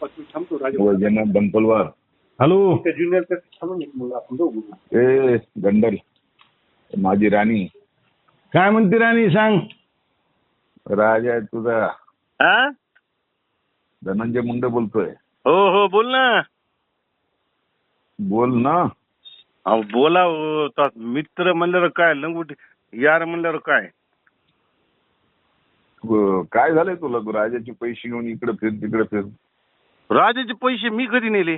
पाच मिनिट थांबतो राजा. बनपलवार hello. Junior थांबून आपण ए गंडल. माझी राणी. काय म्हणते राणी सांग. राजा आहे तुझा. हा? धनंजय मुंडे बोलतोय. हो हो बोल ना. बोल ना. अहो बोला हो, तो मित्र म्हणल्यावर काय लंगुट यार म्हणल्यावर काय? व- काय झालंय तुला? तू राजाचे पैसे घेऊन इकडे फिर तिकडे फिर. राजाचे पैसे मी कधी नेले?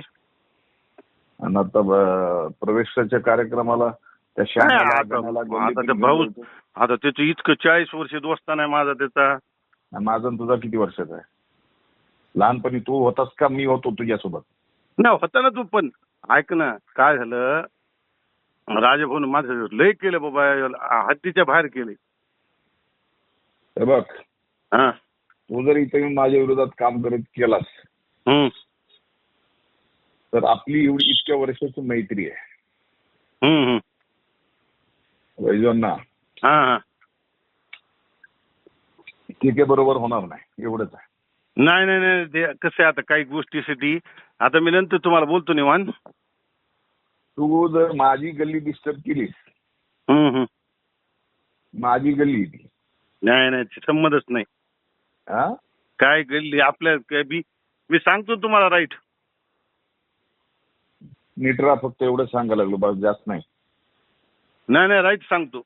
आणि आता ब- प्रवेशाच्या कार्यक्रमाला त्या नाही, श्यामाला, आता गणाला, आता गल्लीत भाऊ गेलो. आता त्याचं इतकं चाळीस वर्ष दोस्ता नाही माझा त्याचा. आणि माझा आणि तुझा किती वर्षाचा आहे? लहानपणी तू होतास का मी होतो तुझ्यासोबत? ना होता ना तू पण. ऐक ना काय झालं? राजभाऊन माझं लय केलं बाबा हद्दीच्या बाहेर केले. हे बघ. हा. तू जर इथे येऊन माझ्या विरोधात काम करत केलास तर आपली एवढी इतक्या वर्षाची मैत्री आहे. वैजवांना. आहे बरोबर होणार नाही. एवढंच आहे. नाही नाही नाही ते कसं आहे आता काही गोष्टीसाठी आता मी नंतर तुम्हाला बोलतो निवान तू जर माझी गल्ली डिस्टर्ब केलीस. हम्म हम्म. माझी गल्ली ती. नाही नाही संमतच नाही. हा काय गल्ली आपल्या काय बी मी सांगतो तुम्हाला राईट नीट राहा फक्त एवढं सांगायला लागलो बस जास्त नाही. नाही नाही राईट सांगतो.